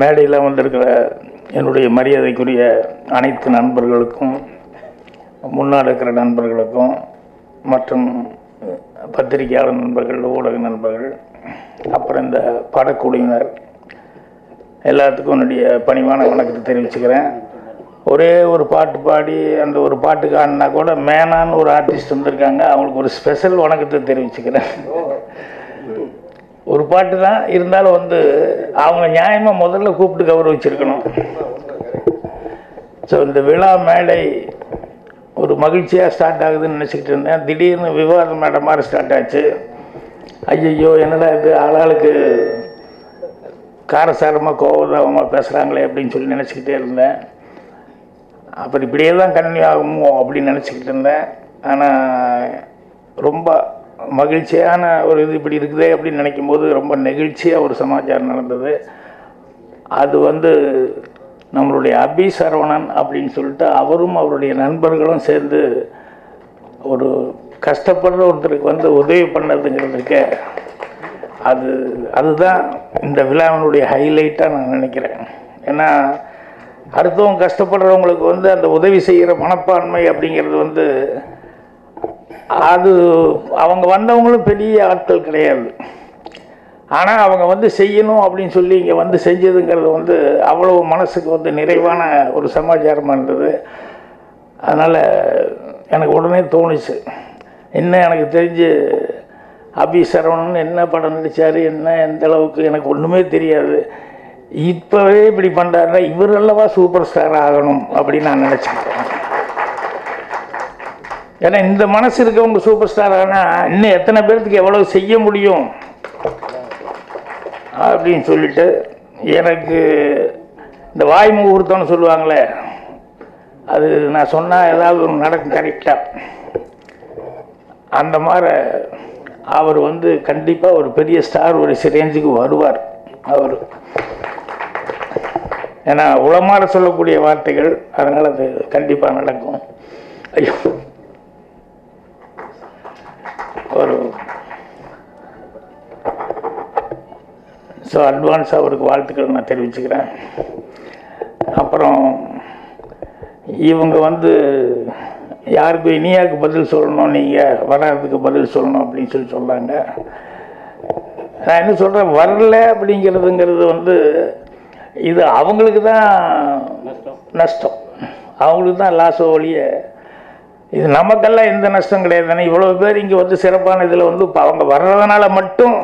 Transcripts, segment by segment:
மேடையில் வந்திருக்கிற என்னுடைய மரியாதைக்குரிய அனைத்து நண்பர்களுக்கும் முன்னால் இருக்கிற நண்பர்களுக்கும் மற்றும் பத்திரிகையாளர் நண்பர்கள் ஊடக நண்பர்கள் அப்புறம் இந்த படக்குழுவினர் எல்லாத்துக்கும் என்னுடைய பணிவான வணக்கத்தை தெரிவிச்சுக்கிறேன். ஒரே ஒரு பாட்டு பாடி அந்த ஒரு பாட்டுக்கு ஆடினா கூட மேனான்னு ஒரு ஆர்டிஸ்ட் வந்திருக்காங்க. அவங்களுக்கு ஒரு ஸ்பெஷல் வணக்கத்தை தெரிவிச்சுக்கிறேன். ஒரு பாட்டு தான் இருந்தாலும் வந்து அவங்க நியாயமாக முதல்ல கூப்பிட்டு கௌரவிச்சிருக்கணும். ஸோ இந்த விழா மேடை ஒரு மகிழ்ச்சியாக ஸ்டார்ட் ஆகுதுன்னு நினச்சிக்கிட்டு இருந்தேன். திடீர்னு விவாதம் மேடை மாதிரி ஸ்டார்ட் ஆச்சு. ஐயையோ என்னடா இது? ஆளாளுக்கு காரசாரமாக கோபதாபமாக பேசுகிறாங்களே அப்படின்னு சொல்லி நினச்சிக்கிட்டே இருந்தேன். அப்புறம் இப்படியே தான் கண்டினியூ ஆகுமோ அப்படின்னு நினச்சிக்கிட்டு இருந்தேன். ஆனால் ரொம்ப மகிழ்ச்சியான ஒரு இது இப்படி இருக்குதே அப்படின்னு நினைக்கும் போது ரொம்ப நெகிழ்ச்சியாக ஒரு சமாச்சாரம் நடந்தது. அது வந்து நம்மளுடைய அபி சரவணன் அப்படின்னு சொல்லிட்டு அவரும் அவருடைய நண்பர்களும் சேர்ந்து ஒரு கஷ்டப்படுற ஒருத்தருக்கு வந்து உதவி பண்ணதுங்கிறதுக்கு அது அதுதான் இந்த விழாவினுடைய ஹைலைட்டாக நான் நினைக்கிறேன். ஏன்னா அடுத்தவங்க கஷ்டப்படுறவங்களுக்கு வந்து அந்த உதவி செய்கிற மனப்பான்மை அப்படிங்கிறது வந்து அது அவங்க வந்தவங்களும் பெரிய ஆட்கள் கிடையாது. ஆனால் அவங்க வந்து செய்யணும் அப்படின்னு சொல்லி இங்கே வந்து செஞ்சதுங்கிறது வந்து அவ்வளோ மனசுக்கு வந்து நிறைவான ஒரு சமாச்சாரமாக இருந்தது. அதனால் எனக்கு உடனே தோணுச்சு. என்ன எனக்கு தெரிஞ்சு அபி சரவணன் என்ன படம் நடித்தார் என்ன எந்த அளவுக்கு எனக்கு ஒன்றுமே தெரியாது. இப்போவே இப்படி பண்ணுறாருன்னா இவர் அல்லவா சூப்பர் ஸ்டார் ஆகணும் அப்படின்னு நான் நினச்சிக்கிட்டேன் ஏன்னா இந்த மனசு இருக்கவங்க சூப்பர் ஸ்டார் ஆனால் இன்னும் எத்தனை பேர்த்துக்கு எவ்வளோ செய்ய முடியும் அப்படின்னு சொல்லிட்டு எனக்கு இந்த வாய் முகூர்த்தம்னு சொல்லுவாங்களே அது நான் சொன்னால் ஏதாவது ஒன்று நடக்கும் கரெக்டாக அந்த மாதிரி அவர் வந்து கண்டிப்பாக ஒரு பெரிய ஸ்டார் ஒரு ரேஞ்சுக்கு வருவார் அவர். ஏன்னா உளமாற சொல்லக்கூடிய வார்த்தைகள் அதனால் அது கண்டிப்பாக நடக்கும். ஐயோ. ஒரு ஸோ அட்வான்ஸ் அவருக்கு வாழ்த்துக்கள் நான் தெரிவிச்சுக்கிறேன். அப்புறம் இவங்க வந்து யாருக்கு இனியாவுக்கு பதில் சொல்லணும் நீங்கள் வராதுக்கு பதில் சொல்லணும் அப்படின்னு சொல்லி சொல்கிறாங்க நான் என்ன சொல்கிறேன் வரல அப்படிங்கிறதுங்கிறது வந்து இது அவங்களுக்கு தான் நஷ்டம். அவங்களுக்கு தான் லாஸ் ஒழிய இது நமக்கெல்லாம் எந்த நஷ்டம் கிடையாது தானே? இவ்வளோ பேர் இங்கே வந்து சிறப்பான இதில் வந்து இப்போ அவங்க வர்றதுனால மட்டும்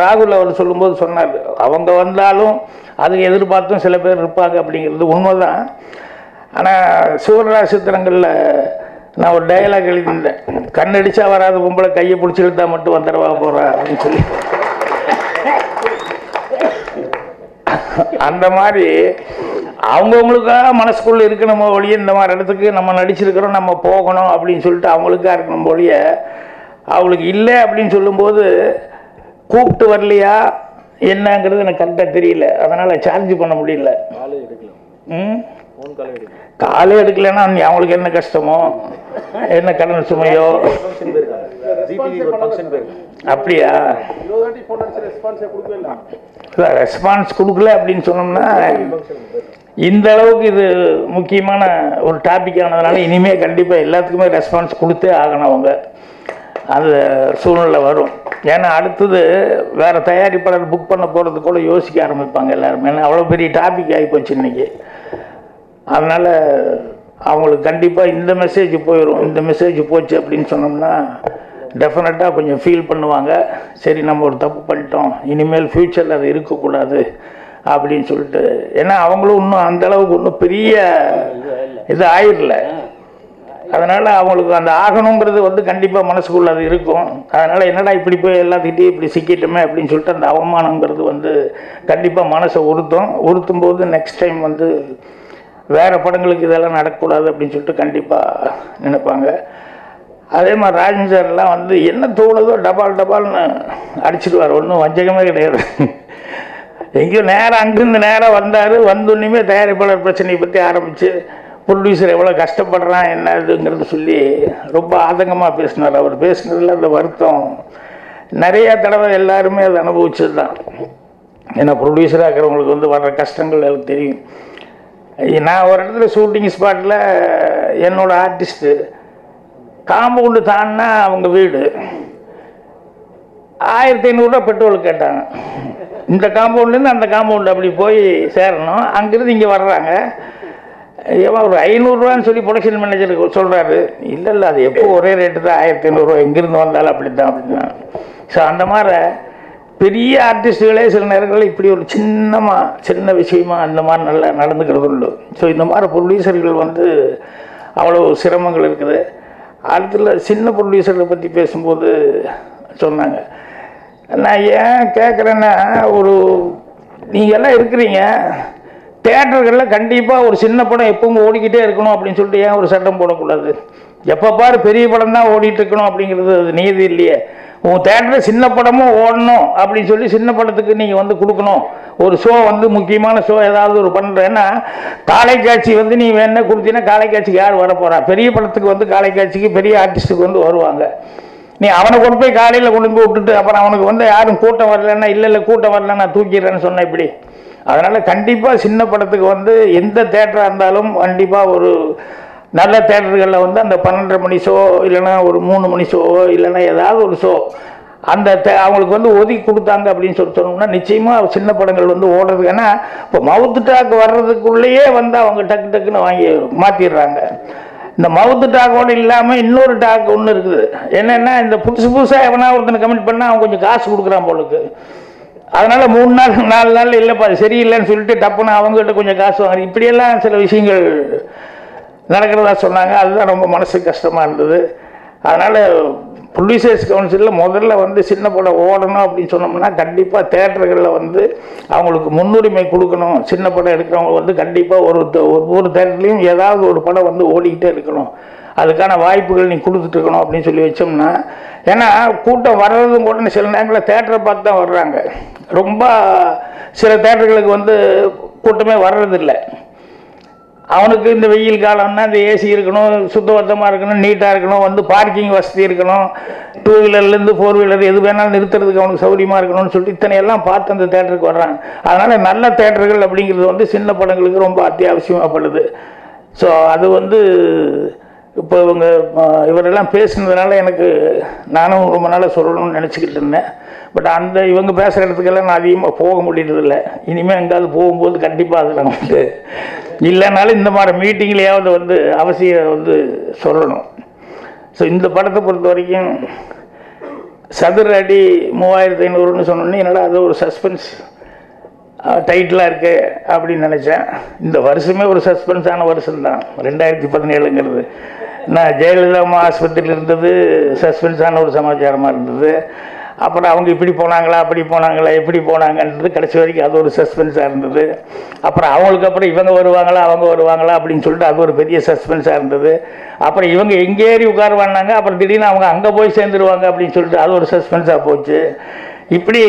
ராகுல் அவர் சொல்லும்போது சொன்னார். அவங்க வந்தாலும் அதுக்கு எதிர்பார்த்தும் சில பேர் இருப்பாங்க அப்படிங்கிறது உண்மைதான். ஆனால் சிவராஜ் சித்திரங்களில் நான் ஒரு டயலாக் எழுதியிருந்தேன். கண்ணடிச்சா வராத பொம்பளை கையை பிடிச்சி இழுத்தா மட்டும் வந்துடுவா போகிறா அப்படின்னு சொல்லி. அந்த மாதிரி அவங்கவுங்களுக்காக மனசுக்குள்ளே இருக்கணுமோ ஒழிய இந்த மாதிரி இடத்துக்கு நம்ம நடிச்சிருக்கிறோம் நம்ம போகணும் அப்படின்னு சொல்லிட்டு அவங்களுக்காக இருக்கணும் ஒழிய அவங்களுக்கு இல்லை அப்படின்னு சொல்லும்போது கூப்பிட்டு வரலையா? என்னங்கிறது எனக்கு கரெக்டாக தெரியல. அதனால் சார்ஜ் பண்ண முடியல. ம்? காலே எடுக்கலைன்னா நீ அவங்களுக்கு என்ன கஷ்டமோ? என்ன கடன் சுமையோ? அப்படியா? ரெஸ்பான்ஸ் கொடுக்கல அப்படின்னு சொன்னோம்னா இந்த அளவுக்கு இது முக்கியமான ஒரு டாபிக் ஆனதுனால இனிமேல் கண்டிப்பாக எல்லாத்துக்குமே ரெஸ்பான்ஸ் கொடுத்தே ஆகணும் அவங்க. அந்த சூழ்நிலை வரும். ஏன்னா அடுத்தது வேறு தயாரிப்பாளர் புக் பண்ண போகிறது கூட யோசிக்க ஆரம்பிப்பாங்க எல்லாருமே. ஏன்னா அவ்வளோ பெரிய டாபிக் ஆகிப்போச்சு இன்றைக்கி அதனால் அவங்களுக்கு கண்டிப்பாக இந்த மெசேஜ் போயிடும் இந்த மெசேஜ் போச்சு அப்படின்னு சொன்னோம்னா டெஃபினட்டாக கொஞ்சம் ஃபீல் பண்ணுவாங்க. சரி நம்ம ஒரு தப்பு பண்ணிட்டோம். இனிமேல் ஃப்யூச்சரில் அது இருக்கக்கூடாது. அப்படின்னு சொல்லிட்டு ஏன்னா அவங்களும் இன்னும் அந்த அளவுக்கு இன்னும் பெரிய இது ஆயிடல. அதனால் அவங்களுக்கு அந்த ஆகணுங்கிறது வந்து கண்டிப்பாக மனசுக்குள்ள அது இருக்கும். அதனால் என்னடா இப்படி போய் எல்லாத்துக்கிட்டையும் இப்படி சிக்கிட்டோமே அப்படின்னு சொல்லிட்டு அந்த அவமானங்கிறது வந்து கண்டிப்பாக மனசை உறுத்தும். உறுத்தும் போது நெக்ஸ்ட் டைம் வந்து வேறு படங்களுக்கு இதெல்லாம் நடக்கக்கூடாது அப்படின்னு சொல்லிட்டு கண்டிப்பாக நினைப்பாங்க. அதே மாதிரி ராஜன் சார்லாம் வந்து என்ன தோணுதோ டபால் டபால்னு அடிச்சிடுவார். ஒன்றும் வஞ்சகமே கிடையாது. எங்கேயோ நேராக அங்கேருந்து நேராக வந்தார். வந்தோன்னுமே தயாரிப்பாளர் பிரச்சனையை பற்றி ஆரம்பித்து ப்ரொடியூசர் எவ்வளோ கஷ்டப்படுறான் என்ன இதுங்கிறது சொல்லி ரொம்ப ஆதங்கமாக பேசினார். அவர் பேசினதில் அந்த வருத்தம் நிறைய தடவை எல்லாருமே அதை அனுபவிச்சது தான் ஏன்னா ப்ரொடியூசராக இருக்கிறவங்களுக்கு வந்து வர்ற கஷ்டங்கள் எனக்கு தெரியும். நான் ஒரு இடத்துல ஷூட்டிங் ஸ்பாட்டில் என்னோடய ஆர்டிஸ்ட்டு காம்பவுண்டு தாண்டினா அவங்க வீடு. ஆயிரத்தி ஐநூறுரூவா பெட்ரோல் கேட்டாங்க. இந்த காம்பவுண்ட்லேருந்து அந்த காம்பவுண்டு அப்படி போய் சேரணும். அங்கேருந்து இங்கே வர்றாங்க. ஏவா ஒரு ஐநூறுரூவான்னு சொல்லி ப்ரொடக்ஷன் மேனேஜருக்கு சொல்கிறாரு இல்லை இல்லை அது எப்போ ஒரே ரேட்டு தான். ஆயிரத்தி ஐநூறுரூவா எங்கேருந்து வந்தாலும் அப்படி தான் அப்படின்னா ஸோ அந்த மாதிரி பெரிய ஆர்டிஸ்டுகளே சில நேரங்களில் இப்படி ஒரு சின்னமாக சின்ன விஷயமா அந்த மாதிரி நல்லா நடந்துக்கிறது உண்டு. ஸோ இந்த மாதிரி ப்ரொடியூசர்கள் வந்து அவ்வளோ சிரமங்கள் இருக்குது. அடுத்துல சின்ன ப்ரொடியூசர்களை பற்றி பேசும்போது சொன்னாங்க. நான் ஏன் கேட்குறேன்னா ஒரு நீங்கள் எல்லாம் இருக்கிறீங்க. தேட்டர்களில் கண்டிப்பாக ஒரு சின்ன படம் எப்பவும் ஓடிக்கிட்டே இருக்கணும் அப்படின்னு சொல்லிட்டு ஏன் ஒரு சட்டம் போடக்கூடாது? எப்போ பாரு பெரிய படம் தான் ஓடிட்டு இருக்கணும் அப்படிங்கிறது அது நீதி இல்லையே. உன் தேட்டரில் சின்ன படமும் ஓடணும் அப்படின்னு சொல்லி சின்ன படத்துக்கு நீங்கள் வந்து கொடுக்கணும். ஒரு ஷோ வந்து முக்கியமான ஷோ ஏதாவது ஒரு பண்ணுறேன்னா காலைக்காட்சி வந்து நீ வேணா கொடுத்தீங்கன்னா காலைக்காட்சிக்கு யார் வர போகிறா பெரிய படத்துக்கு வந்து காலைக்காட்சிக்கு பெரிய ஆர்டிஸ்ட்டுக்கு வந்து வருவாங்க. நீ அவனை கொண்டு போய் காலையில் கொண்டு போய் விட்டுட்டு அப்புறம் அவனுக்கு வந்து யாரும் கூட்டம் வரலன்னா இல்லை இல்லை கூட்டம் வரல நான் தூக்கிடுறேன்னு சொன்னேன் இப்படி. அதனால் கண்டிப்பாக சின்ன படத்துக்கு வந்து எந்த தேட்டராக இருந்தாலும் கண்டிப்பாக ஒரு நல்ல தேட்டர்களில் வந்து அந்த பன்னெண்டரை மணி ஷோ இல்லைன்னா ஒரு மூணு மணி ஷோவோ இல்லைன்னா ஏதாவது ஒரு ஷோ அந்த தே- அவங்களுக்கு வந்து ஒதுக்கி கொடுத்தாங்க அப்படின்னு சொல்லி சொன்னோம்னா நிச்சயமாக சின்ன படங்கள் வந்து ஓடுறது ஏன்னா இப்போ மவுத்து டாக் வர்றதுக்குள்ளேயே வந்து அவங்க டக்கு டக்குன்னு வாங்கி மாற்றிடுறாங்க இந்த மவுத்து டாக்கோடு இல்லாமல் இன்னொரு டாக் ஒன்று இருக்குது. என்னென்னா இந்த புதுசு புதுசாக எவனா ஒருத்தனை கமெண்ட் பண்ணால் அவன் கொஞ்சம் காசு கொடுக்குறான் போலுக்கு. அதனால் மூணு நாள் நாலு நாள் இல்லைப்பா அது சரியில்லைன்னு சொல்லிட்டு டப்புன்னு அவங்ககிட்ட கொஞ்சம் காசு வாங்குறேன் இப்படியெல்லாம் சில விஷயங்கள் நடக்கிறதா சொன்னாங்க. அதுதான் ரொம்ப மனசுக்கு கஷ்டமாக இருந்தது. அதனால் ப்ரொடியூசர்ஸ் கவுன்சிலில் முதல்ல வந்து சின்ன படம் ஓடணும் அப்படின்னு சொன்னோம்னா கண்டிப்பாக தேட்டர்களில் வந்து அவங்களுக்கு முன்னுரிமை கொடுக்கணும். சின்ன படம் எடுக்கிறவங்க வந்து கண்டிப்பாக ஒரு ஒவ்வொரு தேட்டர்லேயும் ஏதாவது ஒரு படம் வந்து ஓடிக்கிட்டே இருக்கணும். அதுக்கான வாய்ப்புகள் நீ கொடுத்துட்டு இருக்கணும் அப்படின்னு சொல்லி வச்சோம்னா ஏன்னா கூட்டம் வர்றதும் கூட சில நேரங்களில் தேட்டரை பார்த்து தான் வர்றாங்க. ரொம்ப சில தேட்டர்களுக்கு வந்து கூட்டமே வர்றதில்லை. அவனுக்கு இந்த வெயில் காலம்னா இந்த ஏசி இருக்கணும் சுத்தபத்தமாக இருக்கணும் நீட்டாக இருக்கணும் வந்து பார்க்கிங் வசதி இருக்கணும் டூ வீலர்லேருந்து ஃபோர் வீலர் எது வேணாலும் நிறுத்துறதுக்கு அவனுக்கு சௌகரியமாக இருக்கணும்னு சொல்லிட்டு இத்தனை எல்லாம் பார்த்து அந்த தேட்டருக்கு வர்றாங்க. அதனால் நல்ல தேட்டர்கள் அப்படிங்கிறது வந்து சின்ன படங்களுக்கு ரொம்ப அத்தியாவசியமாகப்படுது ஸோ அது வந்து இப்போ இவங்க இவரெல்லாம் பேசுனதுனால எனக்கு நானும் ரொம்ப நாளாக சொல்லணும்னு நினச்சிக்கிட்டு இருந்தேன். பட் அந்த இவங்க பேசுகிற இடத்துக்கெல்லாம் நான் அதிகமாக போக முடியறதில்ல. இனிமேல் எங்கேயாவது போகும்போது கண்டிப்பாக அதில் வந்து இல்லைனாலும் இந்த மாதிரி மீட்டிங்லேயாவது வந்து அவசியம் வந்து சொல்லணும். ஸோ இந்த படத்தை பொறுத்த வரைக்கும் சதுர அடி மூவாயிரத்தி ஐநூறுன்னு சொன்னோன்னே என்னடா அது ஒரு சஸ்பென்ஸ் டைட்டிலாக இருக்கு அப்படின்னு நினச்சேன். இந்த வருஷமே ஒரு சஸ்பென்ஸான வருஷம் தான். ரெண்டாயிரத்தி பதினேழுங்கிறது. நான் ஜெயலலிதா அம்மா ஆஸ்பத்திரியில் இருந்தது சஸ்பென்ஸான ஒரு சமாச்சாரமாக இருந்தது. அப்புறம் அவங்க இப்படி போனாங்களா அப்படி போனாங்களா எப்படி போனாங்கன்றது கடைசி வரைக்கும் அது ஒரு சஸ்பென்ஸாக இருந்தது. அப்புறம் அவங்களுக்கு அப்புறம் இவங்க வருவாங்களா அவங்க வருவாங்களா அப்படின்னு சொல்லிட்டு அது ஒரு பெரிய சஸ்பென்ஸாக இருந்தது. அப்புறம் இவங்க எங்கே ஏறி உட்காருவானாங்க அப்புறம் திடீர்னு அவங்க அங்கே போய் சேர்ந்துருவாங்க அப்படின்னு சொல்லிட்டு அது ஒரு சஸ்பென்ஸாக போச்சு. இப்படி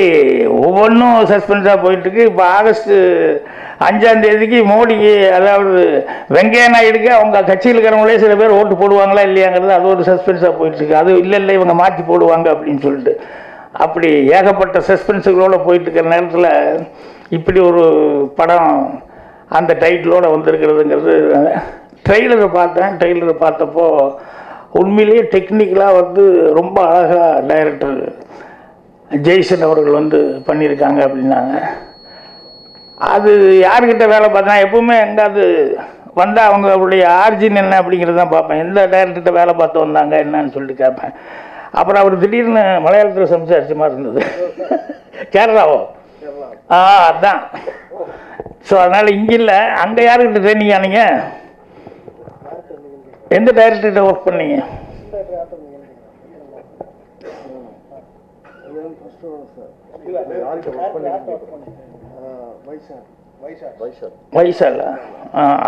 ஒவ்வொன்றும் சஸ்பென்ஸாக போயிட்டுருக்கு. இப்போ ஆகஸ்ட் அஞ்சாம் தேதிக்கு மோடிக்கு அதாவது வெங்கையா நாயுடுக்கு அவங்க கட்சியில் இருக்கிறவங்களே சில பேர் ஓட்டு போடுவாங்களா இல்லையாங்கிறது அது ஒரு சஸ்பென்ஸாக போயிட்டுருக்கு. அது இல்லை இல்லை இவங்க மாற்றி போடுவாங்க அப்படின்னு சொல்லிட்டு. அப்படி ஏகப்பட்ட சஸ்பென்ஸுகளோடு போயிட்டு இருக்கிற நேரத்தில் இப்படி ஒரு படம் அந்த டைட்டிலோடு வந்திருக்கிறதுங்கிறது ட்ரெய்லரை பார்த்தேன். ட்ரெய்லரை பார்த்தப்போ உண்மையிலேயே டெக்னிக்கலாக வந்து ரொம்ப அழகாக டைரக்டர் ஜெய்சன் அவர்கள் வந்து பண்ணியிருக்காங்க அப்படின்னாங்க. அது யார்கிட்ட வேலை பார்த்தா எப்பவுமே எங்காவது வந்தால் அவங்களுடைய ஆர்ஜின் என்ன அப்படிங்கிறது தான் பார்ப்பேன். எந்த டைரக்டர்கிட்ட வேலை பார்த்து வந்தாங்க என்னன்னு சொல்லிட்டு கேட்பேன். அப்புறம் அவர் திடீர்னு மலையாளத்தில் சம்சாரிச்ச மாதிரி இருந்தது. கேரளாவோ? ஆ அதான். ஸோ அதனால் இங்கே இல்லை. அங்கே யாருக்கிட்ட ட்ரைனிங் ஆனீங்க? எந்த டைரக்டர்கிட்ட ஒர்க் பண்ணீங்க? வைசால்.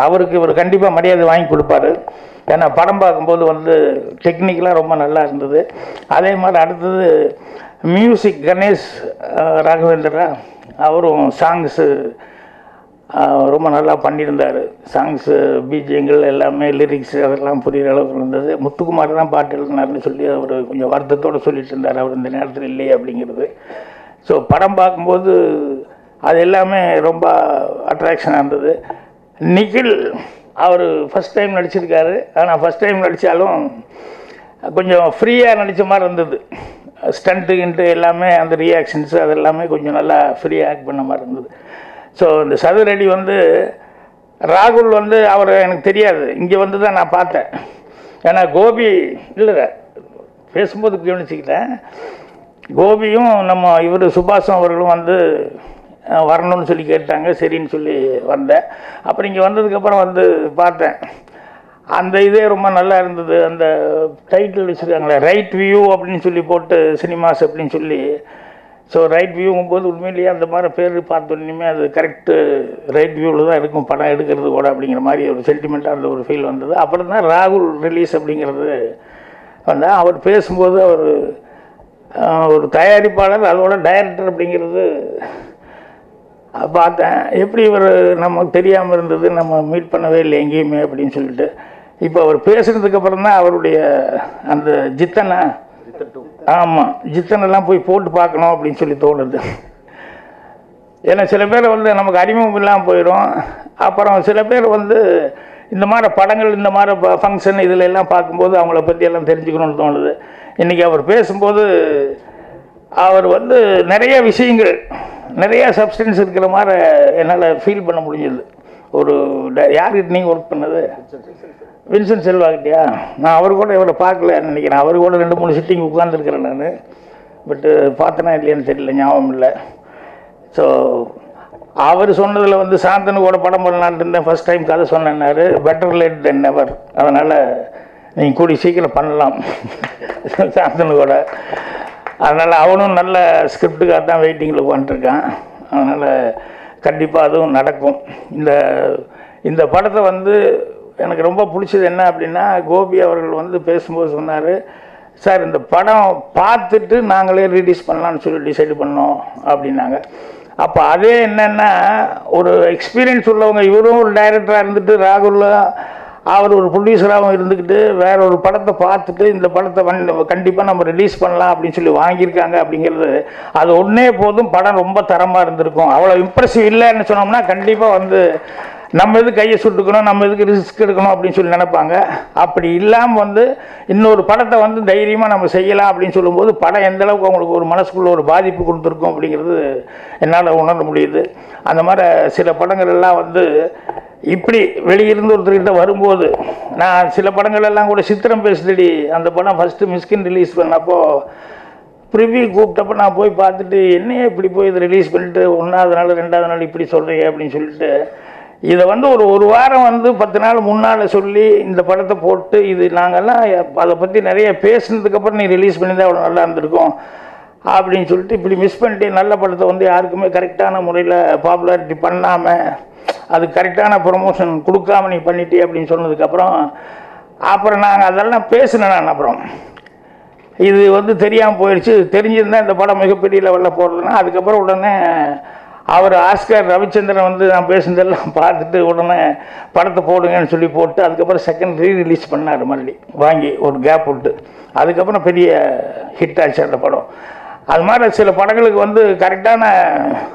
அவருக்கு இவர் கண்டிப்பாக மரியாதை வாங்கி கொடுப்பாரு. ஏன்னா படம் பார்க்கும்போது வந்து டெக்னிக்கலாக ரொம்ப நல்லா இருந்தது. அதே மாதிரி அடுத்தது மியூசிக் கணேஷ் ராகவேந்திரா அவரும் சாங்ஸு ரொம்ப நல்லா பண்ணியிருந்தார். சாங்ஸு பீஜியங்கள் எல்லாமே லிரிக்ஸ் அதெல்லாம் புரிகிற அளவுக்கு இருந்தது. முத்துக்குமார் தான் பாட்டு எழுதினார்னு சொல்லி அவர் கொஞ்சம் வருத்தத்தோடு சொல்லிட்டு இருந்தார். அவர் இந்த நேரத்தில் இல்லையே அப்படிங்கிறது. ஸோ படம் பார்க்கும்போது அது எல்லாமே ரொம்ப அட்ராக்ஷனாக இருந்தது. நிகில் அவர் ஃபஸ்ட் டைம் நடிச்சிருக்காரு. ஆனால் ஃபஸ்ட் டைம் நடித்தாலும் கொஞ்சம் ஃப்ரீயாக நடித்த மாதிரி இருந்தது. ஸ்டண்ட்டு கிண்ட்டு எல்லாமே அந்த ரியாக்ஷன்ஸ் அது எல்லாமே கொஞ்சம் நல்லா ஃப்ரீயாக ஆக்ட் பண்ண மாதிரி இருந்தது. ஸோ இந்த சதுரடி வந்து ராகுல் வந்து அவர் எனக்கு தெரியாது. இங்கே வந்து தான் நான் பார்த்தேன். ஏன்னா கோபி இல்லை பேசும்போது கவனிச்சிக்கிட்டேன் கோபியும் நம்ம இவர் சுபாஷும் அவர்களும் வந்து வரணும்னு சொல்லி கேட்டாங்க. சரின்னு சொல்லி வந்தேன் அப்புறம் இங்கே வந்ததுக்கப்புறம் வந்து பார்த்தேன். அந்த இதே ரொம்ப நல்லா இருந்தது. அந்த டைட்டில் வச்சுருக்காங்களே ரைட் வியூ அப்படின்னு சொல்லி போட்டு சினிமாஸ் அப்படின்னு சொல்லி. ஸோ ரைட் வியூங்கும் போது உண்மையிலேயே அந்த மாதிரி பேர் பார்த்தோன்னே அது கரெக்டு ரைட் வியூவில் தான் இருக்கும். படம் எடுக்கிறது கூட அப்படிங்கிற மாதிரி ஒரு சென்டிமெண்ட்டாக அந்த ஒரு ஃபீல் வந்தது. அப்புறம் தான் ராகுல் ரிலீஸ் அப்படிங்கிறது வந்தால் அவர் பேசும்போது அவர் ஒரு தயாரிப்பாளர் அதோட டைரக்டர் அப்படிங்கிறது பார்த்தேன். எப்படி இவர் நமக்கு தெரியாமல் இருந்தது நம்ம மீட் பண்ணவே இல்லை எங்கேயுமே அப்படின்னு சொல்லிட்டு. இப்போ அவர் பேசுனதுக்கு அப்புறம் தான் அவருடைய அந்த ஜித்தனை ஆமாம் ஜித்தனெல்லாம் போய் போட்டு பார்க்கணும் அப்படின்னு சொல்லி தோணுது. ஏன்னா சில பேர் வந்து நமக்கு அறிமுகம் இல்லாமல் போயிடும். அப்புறம் சில பேர் வந்து இந்த மாதிரி படங்கள் இந்த மாதிரி ஃபங்க்ஷன் இதில் எல்லாம் பார்க்கும்போது அவங்கள பற்றி எல்லாம் தெரிஞ்சுக்கணும்னு தோணுது. இன்றைக்கி அவர் பேசும்போது அவர் வந்து நிறைய விஷயங்கள் நிறைய சப்ஸ்டன்ஸ் இருக்கிற மாதிரி என்னால் ஃபீல் பண்ண முடிஞ்சது. ஒரு ட- யார்கிட்ட நீங்கள் ஒர்க் பண்ணது? வின்சென்ட் செல்வாக்கிட்டியா? நான் அவர் கூட இவரை பார்க்கல நினைக்கிறேன். அவர் கூட ரெண்டு மூணு சிட்டிங் உட்காந்துருக்கிறேன் நான். பட்டு பார்த்தனா இல்லையான்னு தெரியல ஞாபகம் இல்லை. ஸோ அவர் சொன்னதில் வந்து சாந்தனு கூட படம் பண்ணலான்ட்டு இருந்தேன். ஃபர்ஸ்ட் டைம் கதை சொன்னார் பெட்டர் லேட் தென் நெவர் அதனால் நீங்கள் கூடி சீக்கிரம் பண்ணலாம். சாந்தனு கூட. அதனால் அவனும் நல்ல ஸ்கிரிப்டுக்காக தான் வெயிட்டிங்கில் உட்காந்துருக்கான் அதனால் கண்டிப்பாக அதுவும் நடக்கும். இந்த இந்த படத்தை வந்து எனக்கு ரொம்ப பிடிச்சது என்ன அப்படின்னா கோபி அவர்கள் வந்து பேசும்போது சொன்னார் சார் இந்த படம் பார்த்துட்டு நாங்களே ரிலீஸ் பண்ணலான்னு சொல்லி டிசைட் பண்ணோம் அப்படின்னாங்க. அப்போ அதே என்னென்னா ஒரு எக்ஸ்பீரியன்ஸ் உள்ளவங்க இவரும் ஒரு டைரக்டராக இருந்துட்டு ராகுல் அவர் ஒரு ப்ரொடியூசராகவும் இருந்துக்கிட்டு வேற ஒரு படத்தை பார்த்துட்டு இந்த படத்தை வந்து கண்டிப்பாக நம்ம ரிலீஸ் பண்ணலாம் அப்படின்னு சொல்லி வாங்கியிருக்காங்க அப்படிங்கிறது அது ஒன்றே போதும் படம் ரொம்ப தரமாக இருந்திருக்கும். அவ்வளோ இம்ப்ரெசிவ் இல்லைன்னு சொன்னோம்னா கண்டிப்பாக வந்து நம்ம எது கையை சுட்டுக்கணும் நம்ம எதுக்கு ரிஸ்க் எடுக்கணும் அப்படின்னு சொல்லி நினைப்பாங்க. அப்படி இல்லாமல் வந்து இன்னொரு படத்தை வந்து தைரியமாக நம்ம செய்யலாம் அப்படின்னு சொல்லும்போது படம் எந்த அளவுக்கு அவங்களுக்கு ஒரு மனசுக்குள்ள ஒரு பாதிப்பு கொடுத்துருக்கும் அப்படிங்கிறது என்னால் உணர முடியுது. அந்த மாதிரி சில படங்கள் எல்லாம் வந்து இப்படி வெளியிருந்து ஒருத்தர்கிட்ட வரும்போது நான் சில படங்கள் எல்லாம் கூட சித்திரம் பேசுதடி. அந்த படம் ஃபஸ்ட்டு மிஸ்கின் ரிலீஸ் பண்ணப்போ ப்ரிவியூ கூப்பிட்டப்போ நான் போய் பார்த்துட்டு என்னையே இப்படி போய் இதை ரிலீஸ் பண்ணிட்டு ஒன்றாவது நாள் ரெண்டாவது நாள் இப்படி சொல்கிறீங்க அப்படின்னு சொல்லிட்டு இதை வந்து ஒரு ஒரு வாரம் வந்து பத்து நாள் முன்னால் சொல்லி இந்த படத்தை போட்டு இது நாங்கள்லாம் அதை பற்றி நிறைய பேசினதுக்கப்புறம் நீ ரிலீஸ் பண்ணியிருந்தா அவ்வளோ நல்லா இருந்திருக்கும் அப்படின்னு சொல்லிட்டு இப்படி மிஸ் பண்ணிட்டு நல்ல படத்தை வந்து யாருக்குமே கரெக்டான முறையில் பாப்புலாரிட்டி பண்ணாமல் அது கரெக்டான ப்ரொமோஷன் கொடுக்காம நீ பண்ணிட்டே அப்படின்னு சொன்னதுக்கப்புறம் அப்புறம் நாங்கள் அதெல்லாம் பேசினேன் நான் அப்புறம். இது வந்து தெரியாமல் போயிடுச்சு தெரிஞ்சிருந்தால் இந்த படம் மிகப்பெரிய லெவலில் போடுறதுன்னா அதுக்கப்புறம் உடனே அவர் ஆஸ்கர் ரவிச்சந்திரன் வந்து நான் பேசுனதெல்லாம் பார்த்துட்டு உடனே படத்தை போடுங்கன்னு சொல்லி போட்டு அதுக்கப்புறம் செகண்ட் ரீ ரிலீஸ் பண்ணார் மறுபடி வாங்கி ஒரு கேப் விட்டு அதுக்கப்புறம் பெரிய ஹிட் ஆச்சு அந்த படம். அது மாதிரி சில படங்களுக்கு வந்து கரெக்டான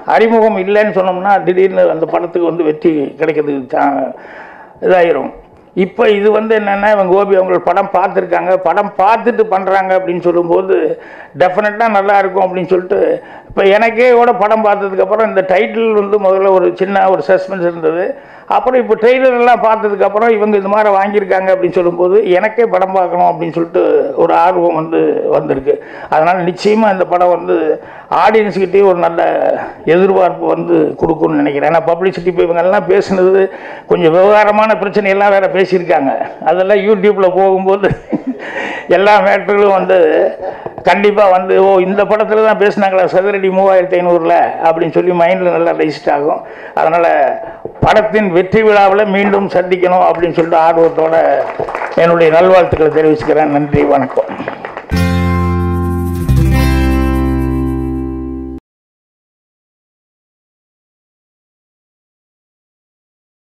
அறிமுகம் இல்லைன்னு சொன்னோம்னா திடீர்னு அந்த படத்துக்கு வந்து வெற்றி கிடைக்கிறதுக்கு சா- இதாயிரும். இப்போ இது வந்து என்னென்னா இவங்க கோபி அவங்க படம் பார்த்துருக்காங்க. படம் பார்த்துட்டு பண்ணுறாங்க அப்படின்னு சொல்லும்போது டெஃபினட்டாக நல்லா இருக்கும் அப்படின்னு சொல்லிட்டு இப்போ எனக்கே கூட படம் பார்த்ததுக்கப்புறம் இந்த டைட்டில் வந்து முதல்ல ஒரு சின்ன ஒரு சஸ்பென்ஸ் இருந்தது. அப்புறம் இப்போ ட்ரெய்லரெல்லாம் பார்த்ததுக்கப்புறம் இவங்க இது மாதிரி வாங்கியிருக்காங்க அப்படின்னு சொல்லும்போது எனக்கே படம் பார்க்கணும் அப்படின்னு சொல்லிட்டு ஒரு ஆர்வம் வந்து வந்திருக்கு. அதனால் நிச்சயமாக இந்த படம் வந்து ஆடியன்ஸ்கிட்டே ஒரு நல்ல எதிர்பார்ப்பு வந்து கொடுக்கும்னு நினைக்கிறேன். ஏன்னா பப்ளிசிட்டி இப்போ இவங்கெல்லாம் பேசுனது கொஞ்சம் விவகாரமான பிரச்சனையெல்லாம் வேறு பேசியிருக்காங்க. அதெல்லாம் யூடியூப்பில் போகும்போது எல்லா மேட்டர்களும் வந்து கண்டிப்பாக வந்து ஓ இந்த படத்தில் தான் பேசுனாங்களா சதுரடி மூவாயிரத்தி ஐநூறில் அப்படின்னு சொல்லி மைண்டில் நல்லா ரெஜிஸ்ட் ஆகும். அதனால் படத்தின் வெற்றி விழாவில் மீண்டும் சந்திக்கணும் அப்படின்னு சொல்லிட்டு ஆர்வத்தோட என்னுடைய நல்வாழ்த்துக்களை தெரிவிச்சுக்கிறேன். நன்றி வணக்கம்.